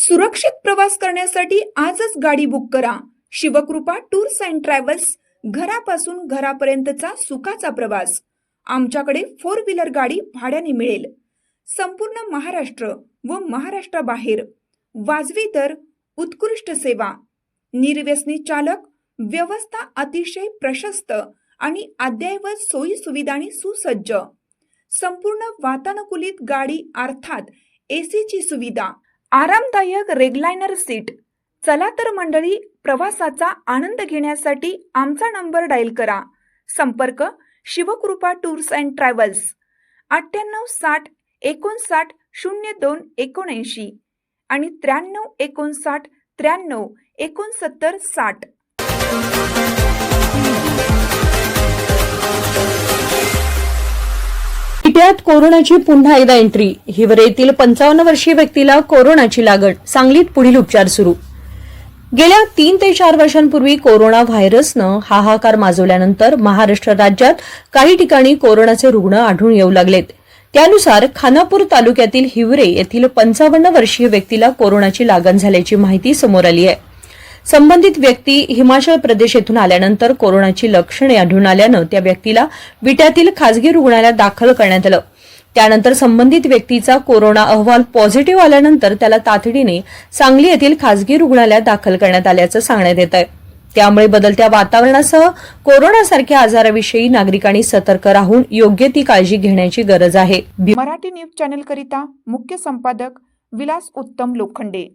सुरक्षित प्रवास करण्यासाठी आजच गाडी बुक करा. शिवकृपा टूर्स अँड ट्रॅव्हल्स घरापासून घरापर्यंतचा सुखाचा प्रवास. आमच्याकडे फोर व्हीलर गाडी भाड्याने मिळेल. संपूर्ण महाराष्ट्र व महाराष्ट्राबाहेर. वाजवी दर उत्कृष्ट सेवा. निर्व्यसनी चालक व्यवस्था अतिशय प्रशस्त आणि अद्ययावत सोयी सुविधांनी सुसज्ज. संपूर्ण वातानुकूलित गाडी अर्थात एसीची सुविधा. आरामदायक रेगलायनर सीट. चला तर मंडळी प्रवासाचा आनंद घेण्यासाठी आमचा नंबर डायल करा. संपर्क शिवकृपा टूर्स अँड ट्रॅव्हल्स अठ्ठ्याण्णव साठ एकोणसाठ शून्य दोन एकोणऐंशी आणि त्र्याण्णव एकोणसाठ त्र्याण्णव एकोणसत्तर साठ. गोंदियात कोरोनाची पुन्हा एकदा एंट्री. हिवरे येथील पंचावन्न वर्षीय व्यक्तीला कोरोनाची लागण. सांगलीत पुढील उपचार सुरू. गेल्या तीन ते चार वर्षांपूर्वी कोरोना व्हायरसनं हाहाकार माजवल्यानंतर महाराष्ट्र राज्यात काही ठिकाणी कोरोनाचे रुग्ण आढळून येऊ लागलेत. त्यानुसार खानापूर तालुक्यातील हिवरे येथील पंचावन्न वर्षीय व्यक्तीला कोरोनाची लागण झाल्याची माहिती समोर आली आहे. संबंधित व्यक्ती हिमाचल प्रदेश येथून आल्यानंतर कोरोनाची लक्षणे आढळून आल्यानं त्या व्यक्तीला विट्यातील खासगी रुग्णालयात दाखल करण्यात आलं. त्यानंतर संबंधित व्यक्तीचा कोरोना अहवाल पॉझिटिव्ह आल्यानंतर त्याला तातडीने सांगली येथील खासगी रुग्णालयात दाखल करण्यात आल्याचं सांगण्यात येत आहे त्यामुळे बदलत्या वातावरणासह कोरोनासारख्या आजाराविषयी नागरिकांनी सतर्क राहून योग्य ती काळजी घेण्याची गरज आहे. मराठी न्यूज चॅनेल करिता मुख्य संपादक विलास उत्तम लोखंडे.